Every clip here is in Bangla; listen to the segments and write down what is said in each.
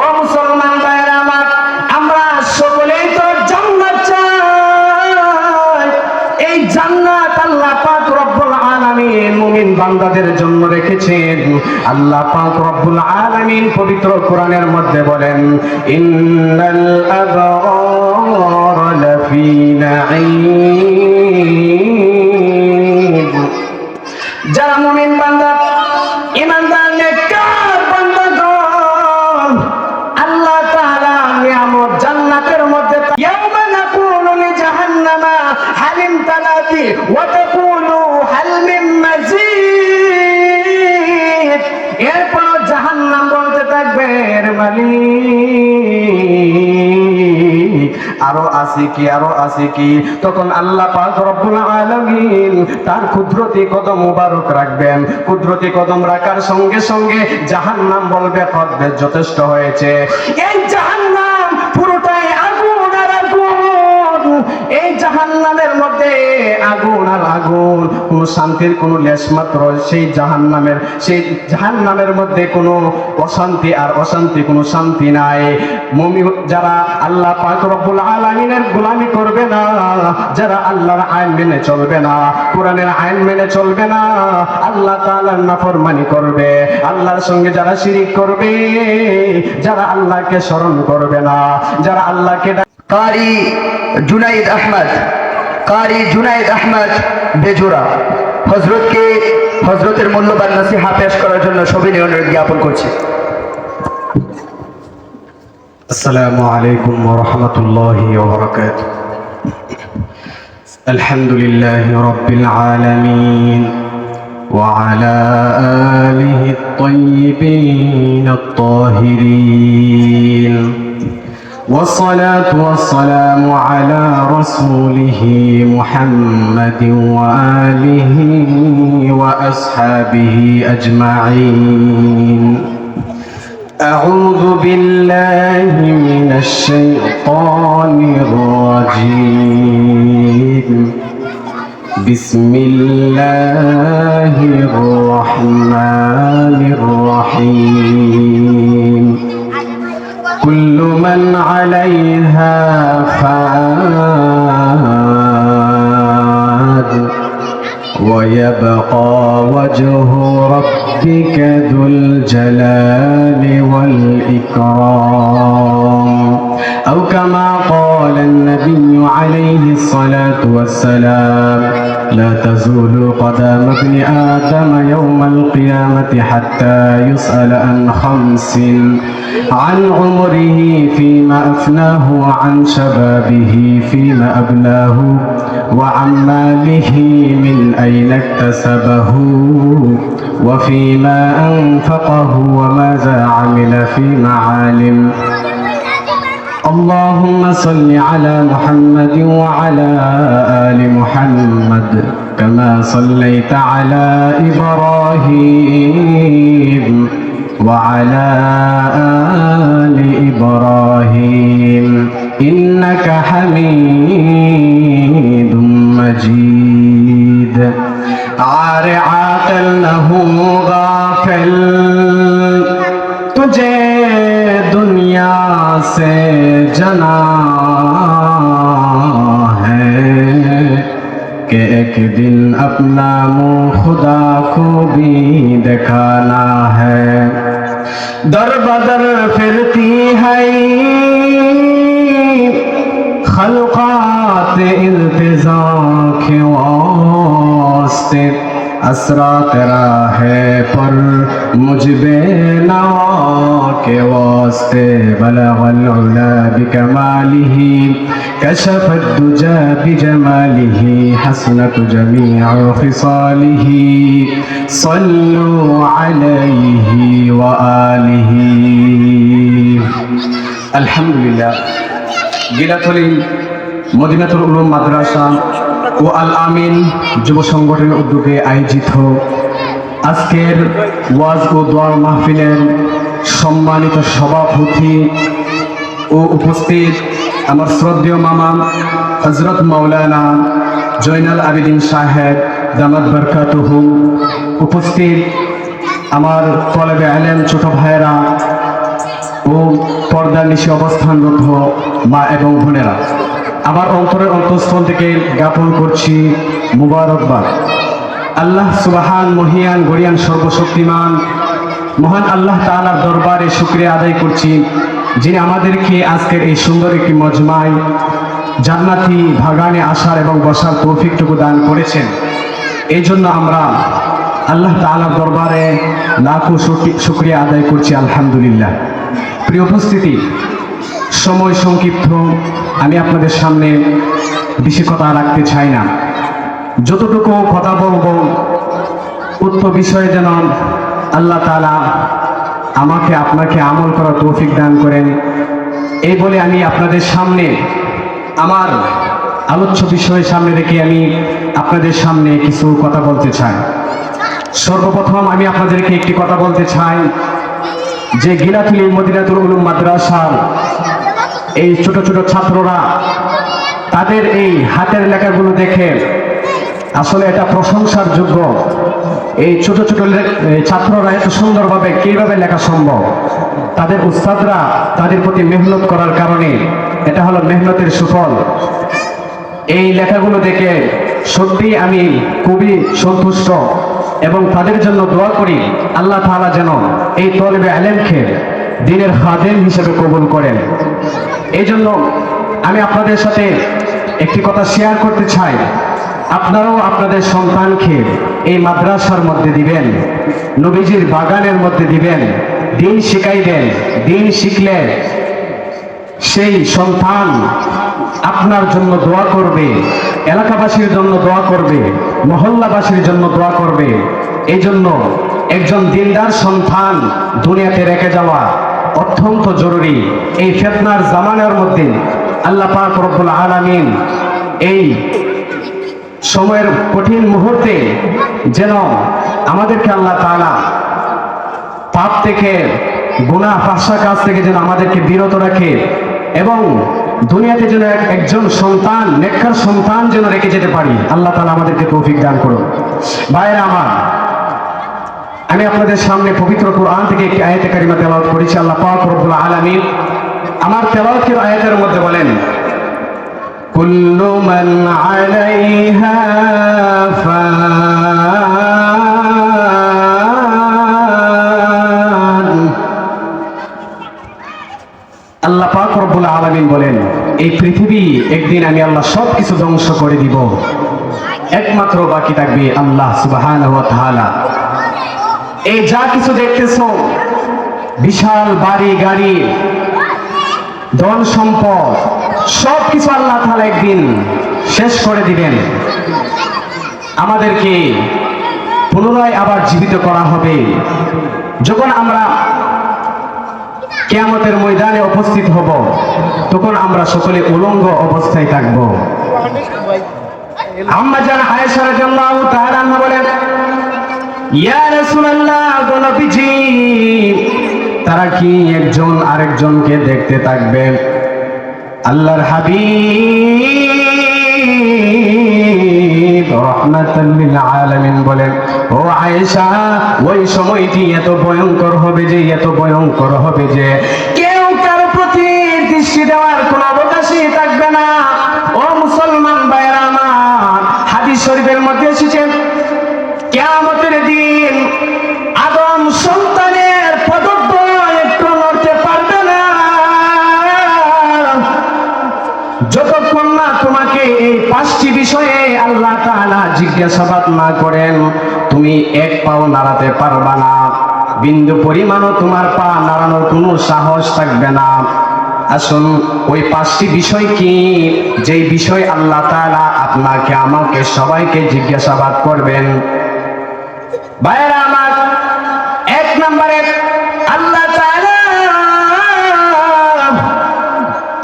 ও মুসলমান আমার সকলেই তো জান্নাত চাই। এই জান্নাত আল্লাহ পাক রব্বুল আলামিন মুমিন বান্দাদের জন্য রেখেছেন। আল্লাহ পাক রব্বুল আলামিন পবিত্র কোরআনের মধ্যে বলেন, ইন্নাল আবরার লাফি আছে কি, আরও আছে কি? তখন আল্লাহ পাক রব্বুল আলামিন তার কুদরতি কদম মুবারক রাখবেন। কুদরতি কদম রাখার সঙ্গে সঙ্গে জাহান্নাম বলবে কদবে যথেষ্ট হয়েছে। এই জাহান্নাম এই জাহান্নামের মধ্যে আগুন আর আগুন, কোনো শান্তির কোনো লেশ মাত্র, সেই জাহান্নামের সেই জাহান্নামের মধ্যে কোনো অশান্তি আর অশান্তি, কোনো শান্তি নাই। মমি, যারা আল্লাহ পাক রব্বুল আলামিনের গোলামি করবে না, যারা আল্লাহর আইন মেনে চলবে না, কোরআনের আইন মেনে চলবে না, আল্লাহ তাআলার নাফরমানি করবে। আল্লাহর সঙ্গে যারা শিরিক করবে, যারা আল্লাহকে স্মরণ করবে না, যারা আল্লাহকে কারি জুনাইদ আহমদ কারি জুনাইদ আহমদ বেজোরা হজরতকে হজরতের মূল্যবান নসিহা পেশ করার জন্য সবিনয় অনুরোধ জ্ঞাপন করছি السلام عليكم ورحمة الله وبركاته الحمد لله رب العالمين وعلى آله الطيبين الطاهرين والصلاة والسلام على رسوله محمد وآله وأصحابه أجمعين. أعوذ بالله من الشيطان الرجيم. بسم الله الرحمن تزول قدم ابن آدم يوم القيامة حتى يسأل عن خمس عن عمره فيما أفناه وعن شبابه فيما أبلاه وعن ماله من أين اكتسبه وفيما أنفقه وماذا عمل في معالم. اللهم صل على محمد وعلى آل محمد. كما صليت على إبراهيم وعلى آل إبراهيم. إنك حميد مجيد. عار عاقل له غافل. تجھے دنیا سے کہ ایک دن اپنا منہ خدا کو بھی دکھانا ہے۔ در بدر پھرتی ہے۔ خلقات التظام کے واسطے۔ असरा तेरा है पर मुझ बेनवा के वास्ते बलगल उला बिकमालिह كشف الدجى بجماله حسنة جميع خصاله صلوا عليه وآله الحمد لله গিলাথলি মদিনাতুল উলুম মাদ্রাসা ও আল আমিন যুব সংগঠনের উদ্যোগে আয়োজিত আজকের ওয়াজ ও দোয়ার মাহফিলের সম্মানিত সভাপতি ও উপস্থিত আমার শ্রদ্ধেয় মামা হজরত মাওলানা জয়নাল আবিদিন সাহেব দামাদ বরকাতুহু উপস্থিত আমার তলেবে আলেম ছোট ভাইয়েরা ও পর্দার নিচে অবস্থানরত মা এবং বোনেরা। আমার অন্তরের অন্তঃস্থল থেকে জ্ঞাপন করছি মুবারকবাদ। আল্লাহ সুবাহান, মহিয়ান গরিয়ান সর্বশক্তিমান, মহান আল্লাহ তাআলার দরবারে শুক্রিয়া আদায় করছি, যিনি আমাদেরকে আজকের এই সুন্দর একটি মজমায় জান্নাতি ভাগানে আসার এবং বসার তৌফিকটুকু দান করেছেন। এই জন্য আমরা আল্লাহ তাআলার দরবারে লাখো শুকি- শুক্রিয়া আদায় করছি, আলহামদুলিল্লাহ। প্রিয় উপস্থিতি, সময় সংক্ষিপ্ত। আমি আপনাদের সামনে বেশি কথা রাখতে চাই না। যতটুকু কথা বলব, উক্ত বিষয়ে যেন আল্লাহ তাআলা আমাকে, আপনাকে আমল করার তৌফিক দান করেন। এই বলে আমি আপনাদের সামনে, আমার আলোচ্য বিষয়ের সামনে রেখে আমি আপনাদের সামনে কিছু কথা বলতে চাই। সর্বপ্রথম আমি আপনাদেরকে একটি কথা বলতে চাই, যে গিলাতুলি মদিনাতুল উলুম মাদ্রাসার এই ছোট ছোট ছাত্ররা তাদের এই হাতের লেখাগুলো দেখে আসলে এটা প্রশংসার যোগ্য। এই ছোট ছোট ছাত্ররা এত সুন্দরভাবে কীভাবে লেখা সম্ভব? তাদের উস্তাদরা তাদের প্রতি মেহনত করার কারণে এটা হলো মেহনতের সুফল। এই লেখাগুলো দেখে সত্যি আমি খুবই সন্তুষ্ট এবং তাদের জন্য দোয়া করি, আল্লাহ তাআলা যেন এই তলেবে আলেমকে দিনের খাদেম হিসেবে কবুল করেন। এই জন্য আমি আপনাদের সাথে একটি কথা শেয়ার করতে চাই। আপনারাও আপনাদের সন্তানকে এই মাদ্রাসার মধ্যে দিবেন, নবীজির বাগানের মধ্যে দিবেন, দিন শিখাইবেন, দিন শিখলে সেই সন্তান আপনার জন্য দোয়া করবে, এলাকাবাসীর জন্য দোয়া করবে, মহল্লাবাসীর জন্য দোয়া করবে। এই জন্য একজন দিনদার সন্তান দুনিয়াতে রেখে যাওয়া অত্যন্ত জরুরি এই ফেতনার জামানার মধ্যে আল্লাহ পাক রব্বুল আলামিন এই সময়ের কঠিন মুহূর্তে যেন আমাদেরকে আল্লাহ তাআলা পাপ থেকে, গুনাহ ফাঁসা কাজ থেকে যেন আমাদেরকে বিরত রাখে এবং দুনিয়াতে যেন এক- একজন সন্তান, নেককার সন্তান যেন রেখে যেতে পারি। আল্লাহ তাআলা আমাদেরকে তৌফিক দান করুন। ভাইরা আমার আমি আপনাদের সামনে পবিত্র কোরআন থেকে একটি আয়াতে কারিমা তেলাওয়াত করেছি, আল্লাহ পাক রব্বুল আলামিন আমার তেলাওয়াতের আয়াতের মধ্যে বলেন, কুল্লু মান আলাইহা ফান। আল্লাহ পাক রব্বুল আলামিন বলেন, এই পৃথিবী একদিন আমি আল্লাহ সব কিছু ধ্বংস করে দিব। একমাত্র বাকি থাকবে আল্লাহ সুবহানাহু ওয়া তাআলা। এই যা কিছু দেখতেছো, বিশাল বাড়ি, গাড়ি, ধন সম্পদ সব কিছু আল্লাহ তাআলা একদিন শেষ করে দিবেন। আমাদেরকে পুনরায় আবার জীবিত করা হবে। যখন আমরা কেয়ামতের ময়দানে উপস্থিত হব, তখন আমরা সকলে উলঙ্গ অবস্থায় থাকব। আম্মা জান আয়েশা তাআলা আনহা বলেন তারা কি একজন আরেকজনকে দেখতে থাকবে আল্লাহর লিল আলামিন ও আয়েশা, ওই সময়টি এত ভয়ঙ্কর হবে যে, এত ভয়ঙ্কর হবে যে, কেউ প্রতি দেওয়ার কোনো জিজ্ঞাসাবাদ না করেন, তুমি এক পাও নাড়াতে পারবা না। বিন্দু পরিমাণও তোমার পা নাড়ানোর কোনো সাহস থাকবে না। আসুন, ওই পাঁচটি বিষয় কি? যেই বিষয় আল্লাহ তাআলা আপনাকে, আমাকে সবাইকে জিজ্ঞাসাবাদ করবেন। ভাইয়েরা আমার, এক নম্বরে, আল্লাহ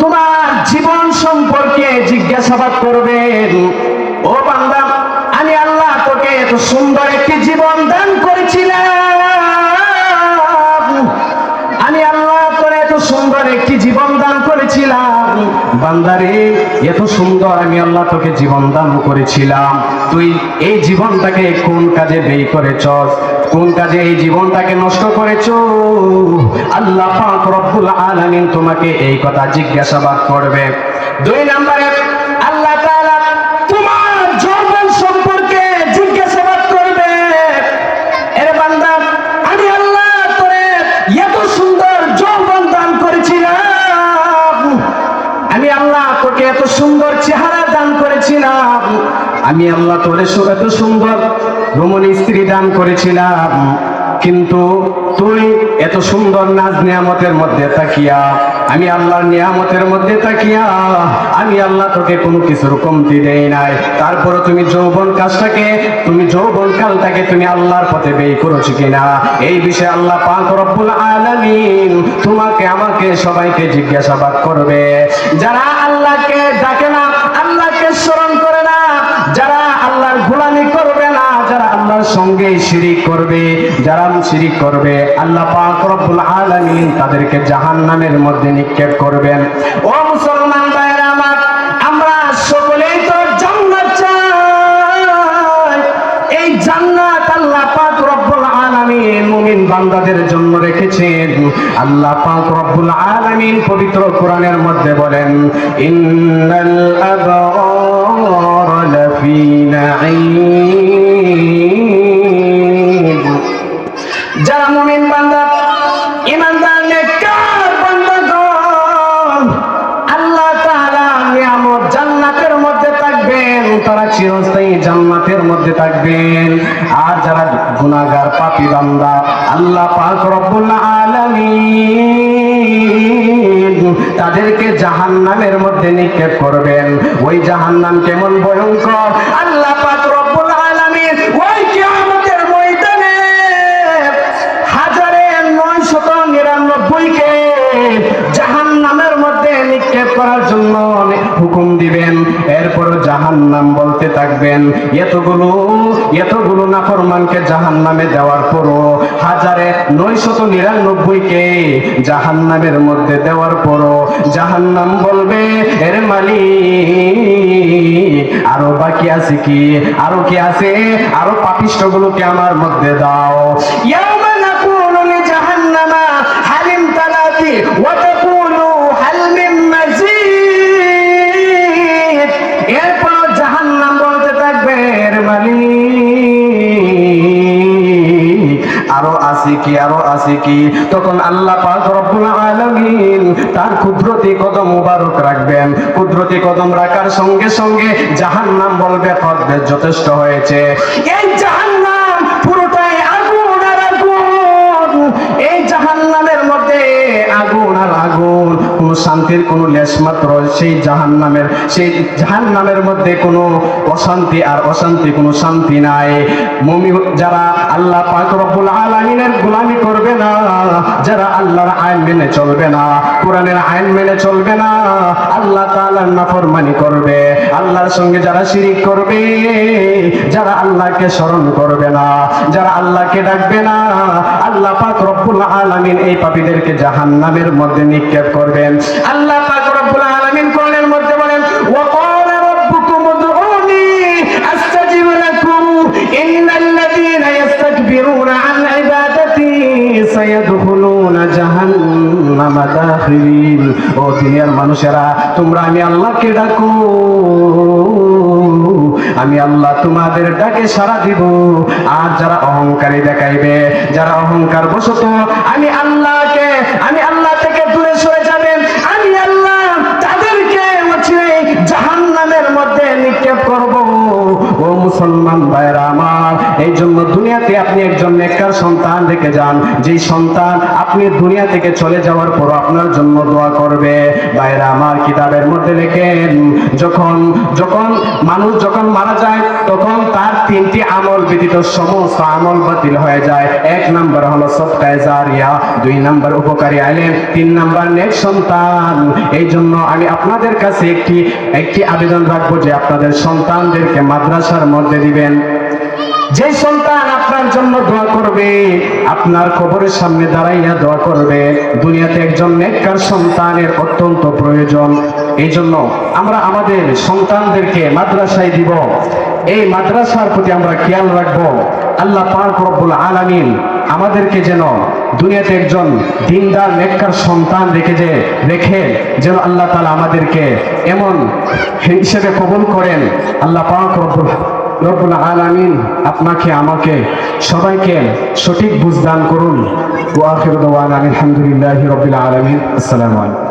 তোমার জীবন সম্পর্কে জিজ্ঞাসাবাদ করবেন ও বান্দা আমি আল্লাহ তোকে এত সুন্দর একটি জীবন দান করেছিলাম। আমি আল্লাহ করে এত সুন্দর একটি জীবন দান করেছিলাম। বান্দারে, এত সুন্দর আমি আল্লাহ তোকে জীবন দান করেছিলাম। তুই এই জীবনটাকে কোন কাজে ব্যয় করেছস কোন কাজে এই জীবনটাকে নষ্ট করেছ? আল্লাহ রব্বুল আলামিন তোমাকে এই কথা জিজ্ঞাসাবাদ করবে। দুই নম্বরে আমি আল্লাহ তোরে এত সুন্দর রমণী স্ত্রী দান করেছিলাম। কিন্তু তুই এত সুন্দর নাজ নিয়ামতের মধ্যে তাকিয়া আমি আল্লাহর নিয়ামতের মধ্যে তাকিয়া আমি আল্লাহ তোকে কোনো কিছুর কমতি দেই নাই। তারপরে তুমি যৌবন কাজটাকে, তুমি যৌবন কালটাকে তুমি আল্লাহর পথে ব্যয় করেছ কিনা? এই বিষয়ে আল্লাহ পাক রব্বুল আলামিন তোমাকে, আমাকে সবাইকে জিজ্ঞাসাবাদ করবে। যারা আল্লাহকে সঙ্গে শিরিক করবে যারা শিরিক করবে, আল্লাহ পাক রব্বুল আলামিন তাদেরকে জাহান্নামের মধ্যে নিক্ষেপ করবেন। ও মুসলমান ভাইরা আমার, আমরা সকলেই তো জান্নাত চাই। এই জান্নাত আল্লাহ পাক রব্বুল আলামিন মুমিন বান্দাদের জন্য রেখেছেন। আল্লাহ পাক রব্বুল আলামিন পবিত্র কোরআনের মধ্যে বলেন, ইন্নাল আবরার লাফি নাঈম। চিরস্থায়ী জান্নাতের মধ্যে থাকবেন। আর যারা গুনাগার পাপি বান্দা, আল্লাহ পাক রব্বুল আলামিন তাদেরকে জাহান্নামের মধ্যে নিক্ষেপ করবেন। ওই জাহান্নাম কেমন ভয়ঙ্কর? এতগুলো এতগুলো নাফরমানকে জাহান নামে দেওয়ার পরও হাজারে নয়শত নিরানব্বই কে জাহান নামের মধ্যে দেওয়ার পরও জাহান নাম বলবে, এর মালি আরও বাকি আছে কি? আরও কি আছে? আরও পাপিষ্ট গুলোকে আমার মধ্যে দাও। ইয়া আরও আছে কি? তখন আল্লাহ পাক রব্বুল আলামিন তার কুদরতি কদম মুবারক রাখবেন। কুদরতি কদম রাখার সঙ্গে সঙ্গে জাহান্নাম বলবে কদবে যথেষ্ট হয়েছে। এই জাহান্নাম পুরোটাই আগুন আর আগুন। এই জাহান্নামের মধ্যে আগুন আর আগুন। কোন শান্তির, কোন লেশ মাত্র। সেই জাহান্নামের সেই জাহান্নামের মধ্যে কোনো অশান্তি আর অশান্তি, কোনো শান্তি নাই। মুমি যারা আল্লাহ পাক রব্বুল আলামিনের গোলামি করবে না, যারা আল্লাহর আইন মেনে চলবে না, কোরআনের আইন মেনে চলবে না, আল্লাহ তাআলার নাফরমানি করবে। আল্লাহর সঙ্গে যারা শিরিক করবে, যারা আল্লাহকে স্মরণ করবে না, যারা আল্লাহকে ডাকবে না, আল্লাহ পাক রব্বুল আলামিন এই পাপীদেরকে জাহান্নামের মধ্যে নিক্ষেপ করবেন। আল্লাহ পাক রব্বুল আলামিন জাহান্নামা ও দুনিয়ার মানুষেরা, তোমরা আমি আল্লাহকে ডাকো। আমি আল্লাহ তোমাদের ডাকে সারা দিব। আর যারা অহংকারী দেখাইবে, যারা অহংকার বসত আমি আল্লাহকে সন্তান রেখে যান। যেই সন্তান আপনি দুনিয়া থেকে চলে যাওয়ার পর আপনার জন্য দোয়া করবে। ভাইরা আমার কিতাবের মধ্যে লেখেন, যখন যখন মানুষ যখন মারা যায়, তখন তার তিনটি আমল ব্যতীত সমস্ত আমল বাতিল হয়ে যায়। এক নাম্বার হলো সৎকায় জারিয়া, দুই নাম্বার উপকারী আলেম, তিন নাম্বার নেক সন্তান। এই জন্য আমি আপনাদের কাছে একটি একটি আবেদন রাখব যে আপনাদের সন্তানদেরকে মাদ্রাসার মধ্যে দিবেন। যে সন্তান আপনার জন্য দোয়া করবে, আপনার কবরের সামনে দাঁড়াইয়া দোয়া করবে। দুনিয়াতে একজন নেককার সন্তানের অত্যন্ত প্রয়োজন। এই জন্য আমরা আমাদের সন্তানদেরকে মাদ্রাসায় দিব। এই মাদ্রাসার প্রতি আমরা খেয়াল রাখব। আল্লাহ পাক রব্বুল আলামিন আমাদেরকে যেন দুনিয়াতে একজন দিনদার নেককার সন্তান রেখে যে রেখে যেন আল্লাহ তালা আমাদেরকে এমন হিসেবে কবুল করেন। আল্লাহ পাক রব্বুল রব্বুল আলামিন আপনাকে আমাকে সবাইকে সঠিক বুঝদান করুন। আলহামদুলিল্লাহ রবিল আলমিন। আসসালাম আলাইকুম।